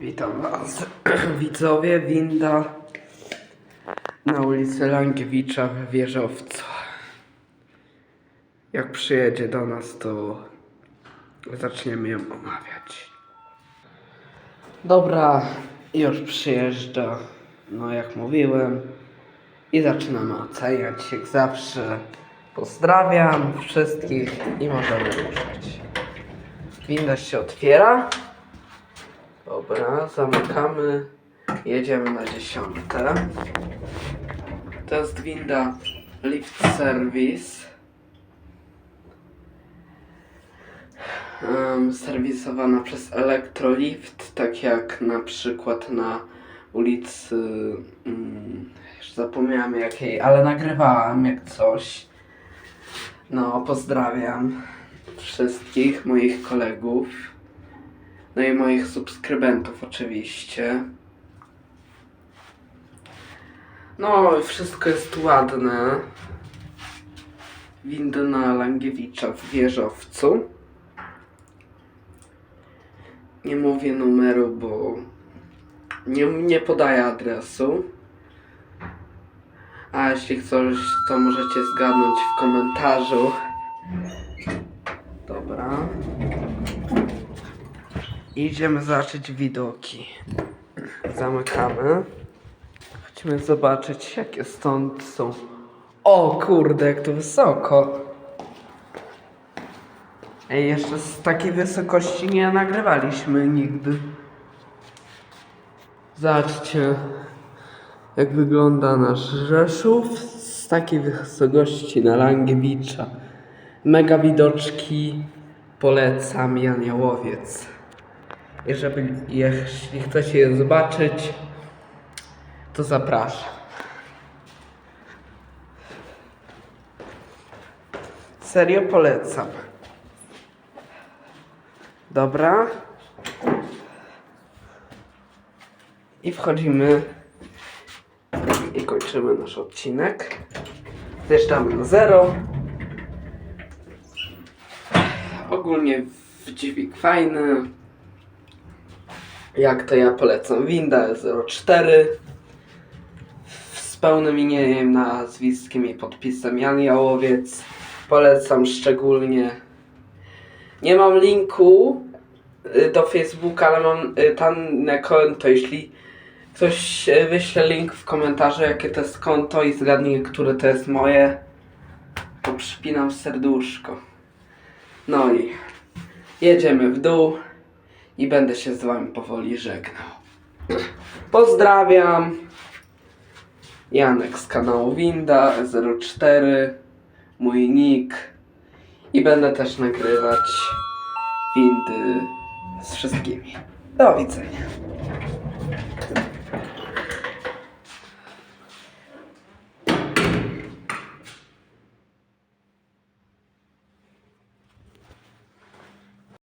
Witam Was, widzowie, winda na ulicy Langiewicza w Wieżowcu. Jak przyjedzie do nas, to zaczniemy ją omawiać. Dobra, już przyjeżdża, no jak mówiłem, i zaczynamy oceniać, jak zawsze. Pozdrawiam wszystkich i możemy ruszać. Winda się otwiera. Dobra, zamykamy. Jedziemy na dziesiąte. To jest winda Lift Service. Em, serwisowana przez Electrolift, tak jak na przykład na ulicy. Mm, już zapomniałem jakiej, ale nagrywałem jak coś. No, pozdrawiam wszystkich moich kolegów. No i moich subskrybentów oczywiście. No, wszystko jest ładne. Winda na Langiewicza w wieżowcu. Nie mówię numeru, bo nie, nie podaję adresu. A jeśli coś, to możecie zgadnąć w komentarzu. Dobra. Idziemy zobaczyć widoki. Zamykamy. Chodźmy zobaczyć, jakie stąd są. O kurde, jak to wysoko. Ej, jeszcze z takiej wysokości nie nagrywaliśmy nigdy. Zobaczcie, jak wygląda nasz Rzeszów z takiej wysokości na Langiewicza. Mega widoczki. Polecam Janiołowiec. Jeżeli jeśli chcecie je zobaczyć, to zapraszam. Serio polecam. Dobra. I wchodzimy i kończymy nasz odcinek. Zjeżdżamy na zero. Ogólnie dźwig fajny. Jak to ja polecam? Winda 04 z pełnym imieniem, nazwiskiem i podpisem Jan Jałowiec. Polecam szczególnie. Nie mam linku y, do Facebooka, ale mam y, tam na konto. Jeśli ktoś y, wyśle link w komentarzu, jakie to jest konto i zgadnie, które to jest moje, to przypinam serduszko. No i jedziemy w dół i będę się z wami powoli żegnał. Pozdrawiam. Janek z kanału Winda 04, mój nick i będę też nagrywać windy z wszystkimi. Do widzenia.